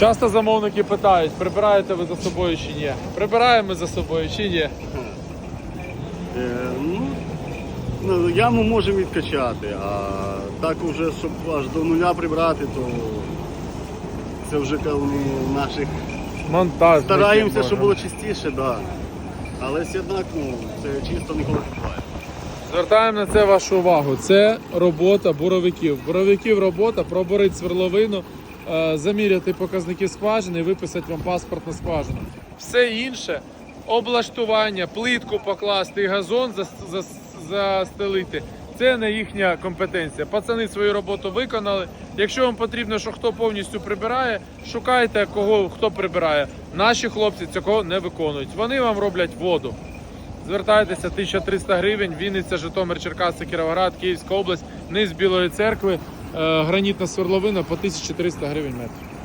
Часто замовники питають, прибираєте ви за собою чи ні? Прибираємо ми за собою чи ні? Е, ну, ну, яму можемо відкачати, а так уже, щоб аж до нуля прибрати, то це вже певно наших. Монтаж. Стараємося, щоб було чистіше, да. але все однак ну, це чисто ніколи не буває. Звертаємо на це вашу увагу. Це робота буровиків. Буровиків робота проборити сверловину, заміряти показники скважини і виписати вам паспорт на скважину. Все інше облаштування, плитку покласти, газон зас- зас- застелити. Це не їхня компетенція. Пацани свою роботу виконали. Якщо вам потрібно, що хто повністю прибирає, шукайте кого хто прибирає. Наші хлопці цього не виконують. Вони вам роблять воду. Звертайтеся 1300 гривень, Вінниця, Житомир, Черкаси, Кіровоград, Київська область, низ Білої церкви, е, гранітна свердловина по 1300 гривень метр.